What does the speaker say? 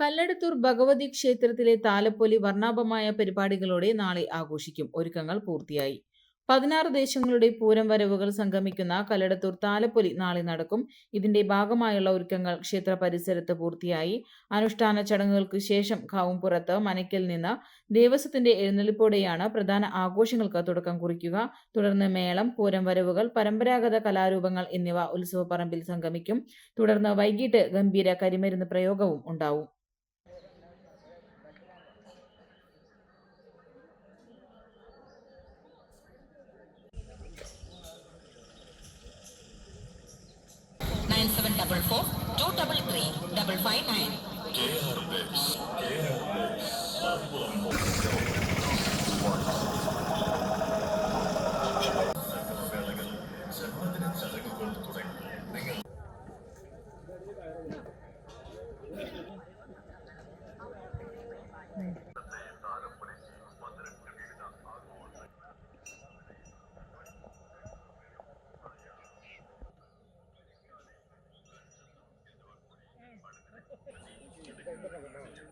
കല്ലടത്തൂർ ഭഗവതി ക്ഷേത്രത്തിലെ താലപ്പൊലി വർണാഭമായ പരിപാടികളോടെ നാളെ ആഘോഷിക്കും. ഒരുക്കങ്ങൾ പൂർത്തിയായി. പതിനാറ് ദേശങ്ങളുടെ പൂരം വരവുകൾ സംഗമിക്കുന്ന കല്ലടത്തൂർ താലപ്പൊലി നാളെ നടക്കും. ഇതിന്റെ ഭാഗമായുള്ള ഒരുക്കങ്ങൾ ക്ഷേത്ര പരിസരത്ത് പൂർത്തിയായി. അനുഷ്ഠാന ചടങ്ങുകൾക്ക് ശേഷം കാവുംപുറത്ത് മനയ്ക്കൽ നിന്ന് ദേവസ്വത്തിന്റെ എഴുന്നള്ളിപ്പോടെയാണ് പ്രധാന ആഘോഷങ്ങൾക്ക് തുടക്കം കുറിക്കുക. തുടർന്ന് മേളം പൂരം വരവുകൾ പരമ്പരാഗത കലാരൂപങ്ങൾ എന്നിവ ഉത്സവപ്പറമ്പിൽ സംഗമിക്കും. തുടർന്ന് വൈകിട്ട് ഗംഭീര കരിമരുന്ന് പ്രയോഗവും ഉണ്ടാവും. nine seven double four two double three double five nine. Airbus. Airbus. Airbus.